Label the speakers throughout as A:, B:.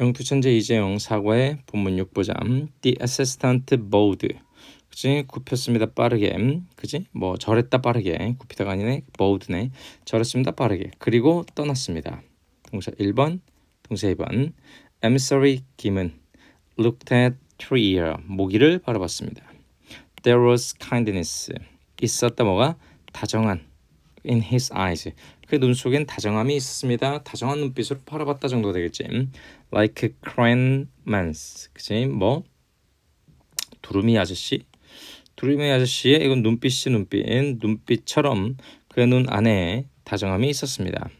A: 영투천재 이재영 사과의 본문 6보자 The assistant bowed 그치 굽혔습니다. 빠르게. 그치 뭐 저랬다 빠르게. 굽히다가 아니네. Bowed네. 저랬습니다. 빠르게. 그리고 떠났습니다. 동사 1번 동사 2번. Emissary 김은. Looked at treeer 모기를 바라봤습니다. There was kindness. 있었다 뭐가? 다정한. In his eyes. 그 눈 속엔 다정함이 있었습니다. 다정한 눈빛으로 바라봤다 정도 되겠지. Like cranman's, 그치? 뭐 두루미 아저씨, 두루미 아저씨의 이건 눈빛이 눈빛, 눈빛처럼 그의 눈 안에 다정함이 있었습니다.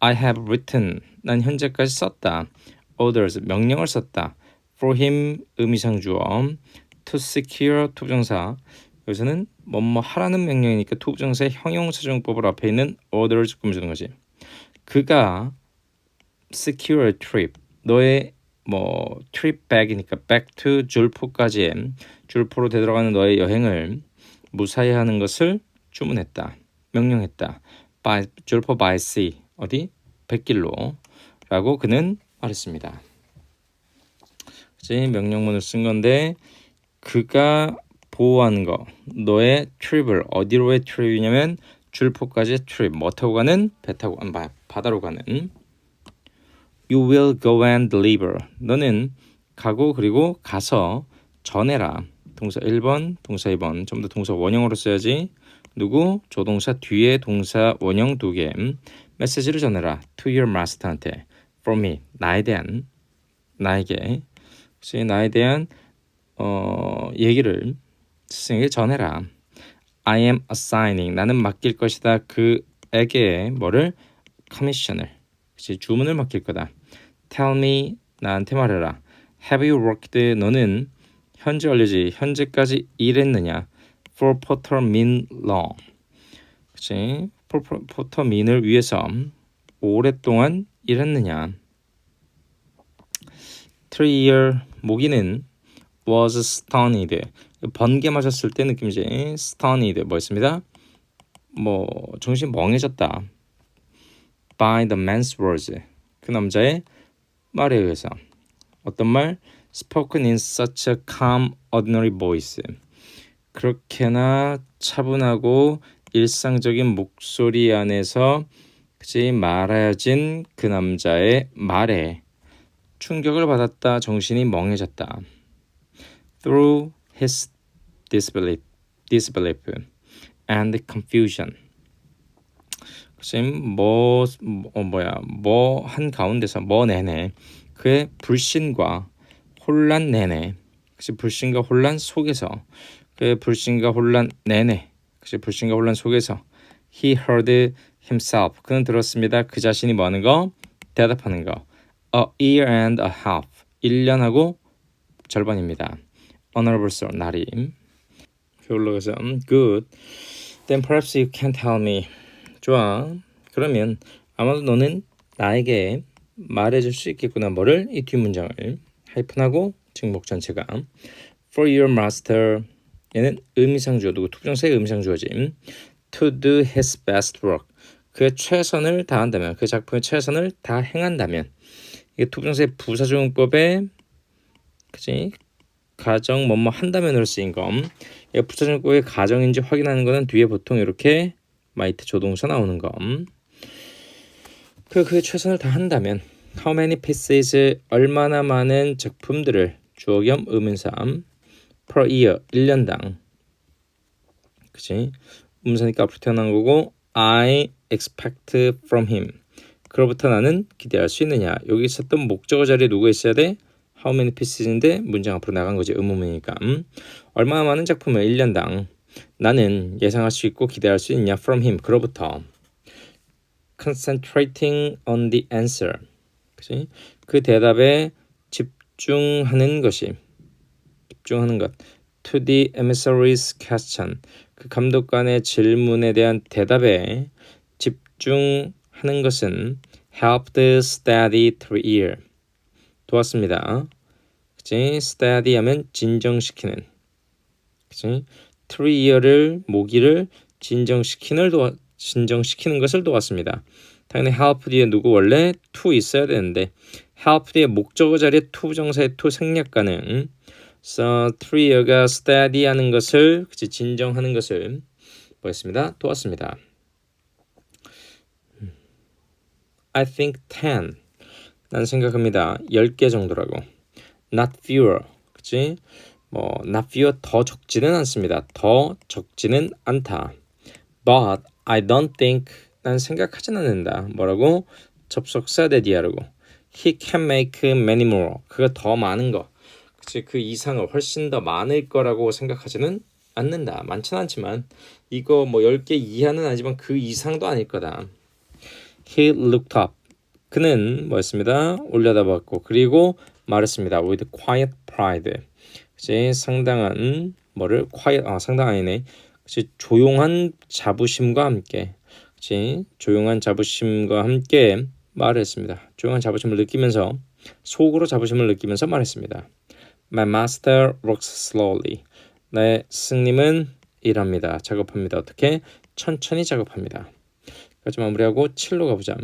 A: I have written, 난 현재까지 썼다. orders, 명령을 썼다. for him, 의미상 주어. to secure, 투정사. 여기서는 뭐뭐 하라는 명령이니까 투부정사의 형용사정법을 앞에 있는 orders 꾸며주는 거지. 그가 secure trip 너의 뭐 back이니까 back to 줄포까지의 줄포로 되돌아가는 너의 여행을 무사히 하는 것을 주문했다. 명령했다. by 줄포 by sea 어디 백길로 라고 그는 말했습니다. 그치 명령문을 쓴 건데 그가 보호하는 거 너의 트립을 어디로의 트립이냐면 줄포까지의 트립 뭐 타고 가는 배 타고 바, 바다로 가는 You will go and deliver. 너는 가고 그리고 가서 전해라. 동사 1번 동사 2번. 전부 다 동사 원형으로 써야지. 누구? 조동사 뒤에 동사 원형 두 개. 메시지를 전해라. To your master한테. From me. 나에 대한. 나에게. 혹시 나에 대한 어 얘기를 스승에게 전해라. I am assigning. 나는 맡길 것이다. 그에게 뭐를? 커미션을. 그치 주문을 맡길 거다. Tell me 나한테 말해라. Have you worked 너는 현재 완료지 현재까지 일했느냐? For Potter Min Law 그치 포터 민을 위해서 오랫동안 일했느냐? Three year 모기는 was stunned 번개 맞았을 때 느낌이지 stunned 뭐였습니다 뭐 정신 멍해졌다 by the man's words 그 남자의 말에 의해서 어떤 말 spoken in such a calm ordinary voice 그렇게나 차분하고 일상적인 목소리 안에서 그치 말하여진 그 남자의 말에 충격을 받았다 정신이 멍해졌다 through his disbelief, disbelief and confusion. 지금 뭐, 어, 뭐야 뭐 한 가운데서 뭐 내내 그의 불신과 혼란 내내 그치 불신과 혼란 속에서 그의 불신과 혼란 내내 그치 불신과 혼란 속에서 he heard himself. 그는 들었습니다. 그 자신이 뭐 하는 거? 대답하는 거. a year and a half. 1년하고 절반입니다. honorable soul 나림. 올라가서 음, good. Then perhaps you can tell me 좋아. 그러면 아마도 너는 나에게 말해줄 수 있겠구나. 뭐를? 이 뒷문장을 하이픈하고 직목 전체가. For your master. 얘는 의미상주어 누구 투정사의 의미상주어지. To do his best work. 그의 최선을 다한다면 그 작품의 최선을 다 행한다면. 이게 투정사의 부사조용법에 그지 가정 뭐뭐 한다면으로 쓰인 검. 부차적 의 가정인지 확인하는 거는 뒤에 보통 이렇게 마이트 조동사 나오는 검. 그 그의 최선을 다 한다면 how many pieces 얼마나 많은 작품들을 주어 겸 의문사 per year 1년당. 그치? 음사니까 앞으로 태어난 거고 I expect from him. 그로부터 나는 기대할 수 있느냐. 여기 있었던 목적어 자리에 누가 있어야 돼? how many pieces인데 문장 앞으로 나간 거지 의문문이니까. 음? 얼마나 많은 작품을 1년당 나는 예상할 수 있고 기대할 수 있냐 from him 그로부터 concentrating on the answer 그치? 그 대답에 집중하는 것이 집중하는 것 to the emissary's question 그 감독관의 질문에 대한 대답에 집중하는 것은 helped steady through ear 도왔습니다. 그치? steady 하면 진정시키는. 그치? 트리어를 모기를 진정시키는 도와 진정시키는 것을 도왔습니다. 당연히 help 뒤에 누구 원래 to 있어야 되는데 help 뒤에 목적어 자리에 to 부정사의 to 생략 가능. So three가 steady 하는 것을 그치 진정하는 것을 뭐했습니다? 도왔습니다. I think 10. 난 생각합니다. 10개 정도라고. Not fewer. 그치? 뭐 fewer 더 적지는 않습니다. 더 적지는 않다. But I don't think 난 생각하진 않는다. 뭐라고? 접속사 대디하라고. He can make many more. 그가 더 많은 거. 그치? 그 이상을 훨씬 더 많을 거라고 생각하지는 않는다. 많지는 않지만 이거 뭐 10개 이하는 아니지만 그 이상도 아닐 거다. He looked up. 그는 뭐였습니다? 올려다봤고 그리고 말했습니다. With quiet pride. 그치? 상당한 뭐를 quiet 아 상당 아니네. 그치? 조용한 자부심과 함께 그치? 조용한 자부심과 함께 말했습니다. 조용한 자부심을 느끼면서 속으로 자부심을 느끼면서 말했습니다. My master works slowly. 내 스님은 일합니다. 작업합니다. 어떻게? 천천히 작업합니다. 여기까지 마무리하고 7로 가보자.